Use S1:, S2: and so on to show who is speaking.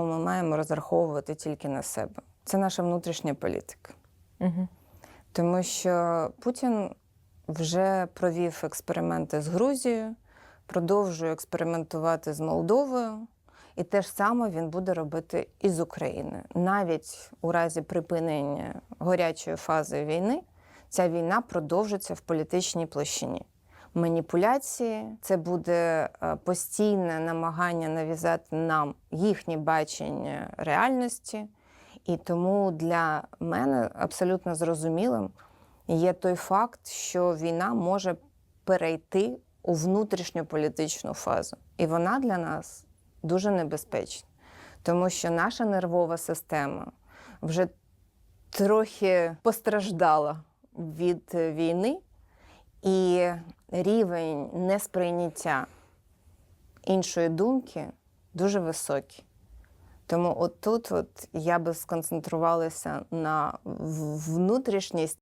S1: цьому ми маємо розраховувати тільки на себе. Це наша внутрішня політика.
S2: Угу.
S1: Тому що Путін вже провів експерименти з Грузією, продовжує експериментувати з Молдовою, і те ж саме він буде робити і з Україною. Навіть у разі припинення гарячої фази війни ця війна продовжиться в політичній площині. Маніпуляції це буде е, постійне намагання нав'язати нам їхнє бачення реальності. І тому для мене абсолютно зрозумілим є той факт, що війна може перейти у внутрішньополітичну фазу. І вона для нас дуже небезпечна, тому що наша нервова система вже трохи постраждала від війни, і рівень несприйняття іншої думки дуже високий. Тому отут от я би сконцентрувалася на внутрішність.